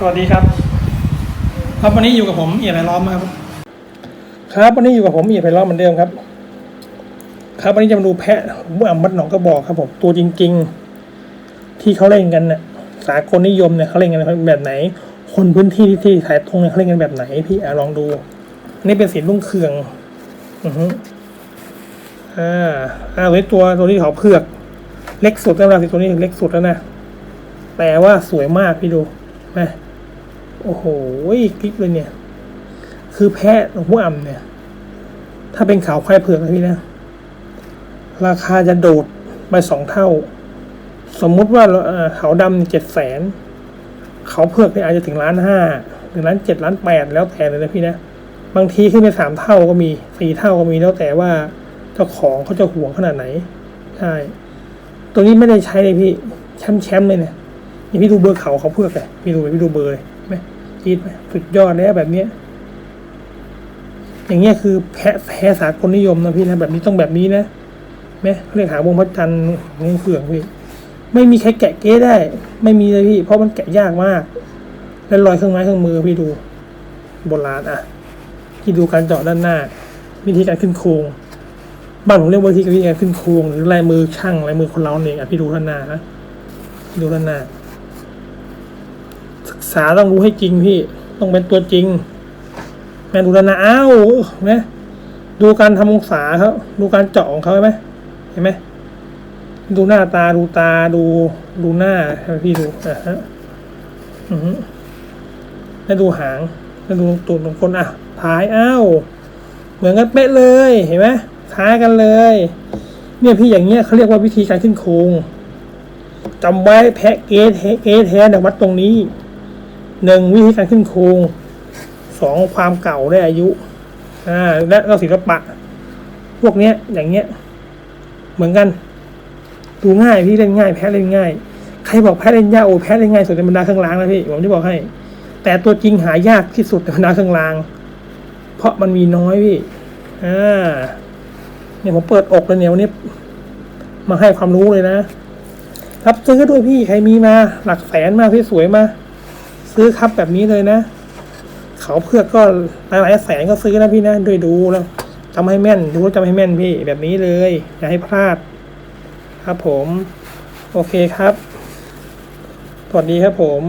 สวัสดีครับ ครับวันนี้อยู่กับผมเอียดไพล้อมครับ ครับวันนี้อยู่กับผมเอียดไพล้อมเหมือนเดิมครับ ครับวันนี้จะมาดูแพะผมอ่ำมัดหนองกระบอกครับผมตัวจริง ๆ ที่เขาเล่นกันเนี่ยสากลนิยมเนี่ยเขาเล่นกันแบบไหน คนพื้นที่ที่ที่ถ่ายตรงเนี่ยเขาเล่นกันแบบไหนพี่อะลองดู นี่เป็นสีลุ่งเคือง อือฮึอ่าอ่าไว้ตัวตัวที่เขาเผือก เล็กสุดแล้วนะสิตัวนี้เล็กสุดแล้วนะแต่ว่าสวยมากพี่ดูนะ โอ้โหคลิปเลยเนี่ย คือแพะหัวอ่ำเนี่ย ถ้าเป็นขาวควายเผือกนะพี่นะ ราคาจะโดดไปสองเท่า สมมุติว่าเอ่อขาวดำเจ็ดแสนเขาเผือกเนี่ยอาจจะถึงล้านห้าถึงล้านเจ็ดล้านแปดแล้วแต่เลยนะพี่นะ บางทีขึ้นไปสามเท่าก็มีสี่เท่าก็มีแล้วแต่ว่าเจ้าของเขาจะห่วงขนาดไหน ใช่ ตัวนี้ไม่ได้ใช้เลยพี่ แชมป์แชมป์เลยเนี่ยนี่พี่ดูเบอร์เขาเขาเพื่อกเลยพี่ดูไปพี่ดูเบอร์เลย จีดสุดยอดแล้วแบบเนี้ย อย่างเงี้ยคือแพ้แพ้สากลนิยมนะพี่นะแบบนี้ต้องแบบนี้นะไหมเขาเรียกหาวงพระจันทร์นี่เฟืองพี่ไม่มีใครแกะเก้ได้ ไม่มีเลยพี่ เพราะมันแกะยากมาก แล้วรอยเครื่องไม้เครื่องมือพี่ดูโบราณอะพี่ดูการเจาะด้านหน้า วิธีการขึ้นโครงบ้านผมเรียกว่าวิธีการขึ้นโครงหรือลายมือช่างลายมือคนเราเองอะพี่ดูด้านหน้านะดูด้านหน้า กษาต้องรู้ให้จริงพี่ ต้องเป็นตัวจริง แม่ดูดนหน้าอ้าวนไหมดูการทำองศาเขาดูการเจาะของเขาไหมเห็นไหมดูหน้าตาดูตาดูดูหน้าพี่ดูอะฮะอือฮึแล้วดูหางแล้วดูตูดของคนอะท้ายอ้าวเหมือนกันเป๊ะเลยเห็นไหมท้ายกันเลย เนี่ยพี่อย่างเงี้ยเขาเรียกว่าวิธีการขึ้นโครงจำไว้แพะเกทเกทแท้เนี่ยวัดตรงนี้ หนึ่งวิธีการขึ้นโครงสองความเก่าได้อายุอ่าและก็ศิลปะ พวกเนี้ยอย่างเงี้ย เหมือนกัน ดูง่ายพี่เล่นง่าย แพ้เล่นง่าย ใครบอกแพ้เล่นยากโอ้แพ้เล่นง่ายสุดในบรรดาเครื่องรางนะพี่ผมที่บอกให้ แต่ตัวจริงหายากที่สุดในบรรดาเครื่องราง เพราะมันมีน้อยพี่อ่าเนี่ยผมเปิดอกเลยเนี่ยวันนี้มาให้ความรู้เลยนะครับซื้อด้วยพี่ใครมีมาหลักแสนมาพี่สวยมา ซื้อครับแบบนี้เลยนะ เขาเพื่อกก็หลายๆแสนก็ซื้อนะพี่นะด้วยดูแล้วจำให้แม่นดูแล้วจำให้แม่นพี่แบบนี้เลย อย่าให้พลาด ครับผม โอเคครับ สวัสดีครับผม